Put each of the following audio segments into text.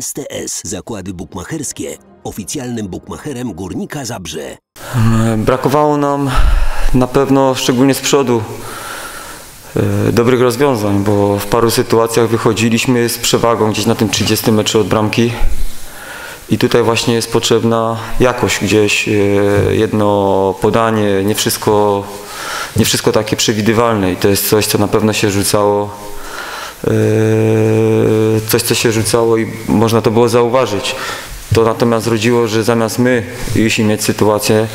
STS Zakłady Bukmacherskie, oficjalnym bukmacherem Górnika Zabrze. Brakowało nam na pewno, szczególnie z przodu, e, dobrych rozwiązań, bo w paru sytuacjach wychodziliśmy z przewagą gdzieś na tym 30 metrze od bramki. I tutaj właśnie jest potrzebna jakość gdzieś, e, jedno podanie, nie wszystko, nie wszystko takie przewidywalne i to jest coś, co na pewno się rzucało, coś, co się rzucało i można to było zauważyć. To natomiast zrodziło, że zamiast my iść i mieć sytuację,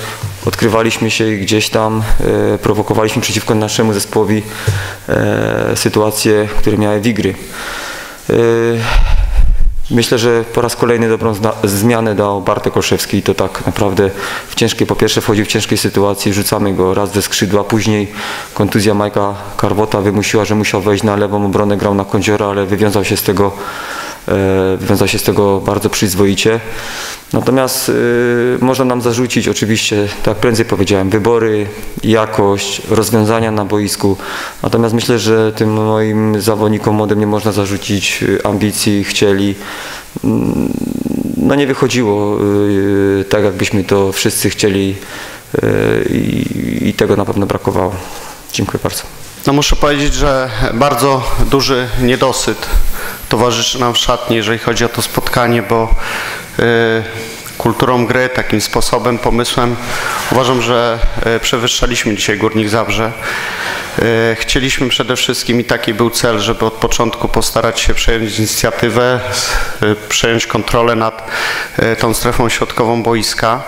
odkrywaliśmy się i gdzieś tam e, prowokowaliśmy przeciwko naszemu zespołowi e, sytuacje, które miały wigry. Myślę, że po raz kolejny dobrą zmianę dał Bartek Olszewski i to tak naprawdę w ciężkiej, po pierwsze wchodził w ciężkiej sytuacji, rzucamy go raz ze skrzydła, później kontuzja Majka Karwota wymusiła, że musiał wejść na lewą obronę, grał na kądziora, ale wywiązał się z tego, wywiązał się z tego bardzo przyzwoicie. Natomiast e, można nam zarzucić oczywiście, tak jak prędzej powiedziałem, wybory, jakość, rozwiązania na boisku. Natomiast myślę, że tym moim zawodnikom młodym nie można zarzucić e, ambicji, chcieli. Mm, No nie wychodziło e, tak, jakbyśmy to wszyscy chcieli e, i tego na pewno brakowało. Dziękuję bardzo. No muszę powiedzieć, że bardzo duży niedosyt towarzyszy nam w szatni, jeżeli chodzi o to spotkanie, bo y, kulturą gry, takim sposobem, pomysłem uważam, że y, przewyższaliśmy dzisiaj Górnik Zabrze. Y, Chcieliśmy przede wszystkim i taki był cel, żeby od początku postarać się przejąć inicjatywę, przejąć kontrolę nad tą strefą środkową boiska.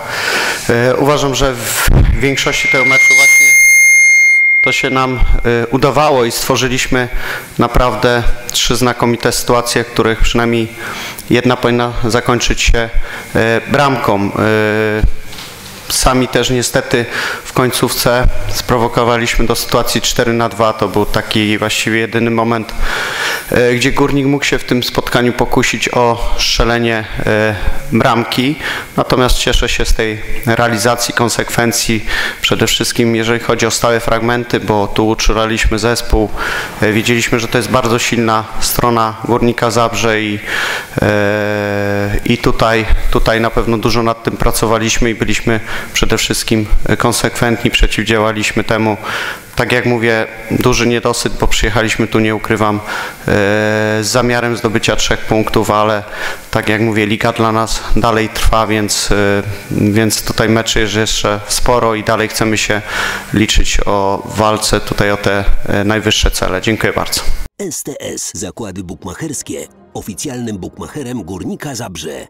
Uważam, że w większości tego meczu to się nam y, udawało i stworzyliśmy naprawdę trzy znakomite sytuacje, których przynajmniej jedna powinna zakończyć się y, bramką. Y, Sami też niestety w końcówce sprowokowaliśmy do sytuacji 4 na 2. To był taki właściwie jedyny moment, gdzie Górnik mógł się w tym spotkaniu pokusić o strzelenie y, bramki. Natomiast cieszę się z tej realizacji, konsekwencji, przede wszystkim jeżeli chodzi o stałe fragmenty, bo tu uczulaliśmy zespół. Y, Wiedzieliśmy, że to jest bardzo silna strona Górnika Zabrze i, i tutaj, tutaj na pewno dużo nad tym pracowaliśmy i byliśmy przede wszystkim konsekwentni, przeciwdziałaliśmy temu. Tak jak mówię, duży niedosyt, bo przyjechaliśmy tu, nie ukrywam, e, z zamiarem zdobycia trzech punktów, ale tak jak mówię, liga dla nas dalej trwa, więc, e, więc tutaj meczy jest jeszcze sporo i dalej chcemy się liczyć o walce tutaj o te e, najwyższe cele. Dziękuję bardzo. STS Zakłady Bukmacherskie, oficjalnym bukmacherem Górnika Zabrze.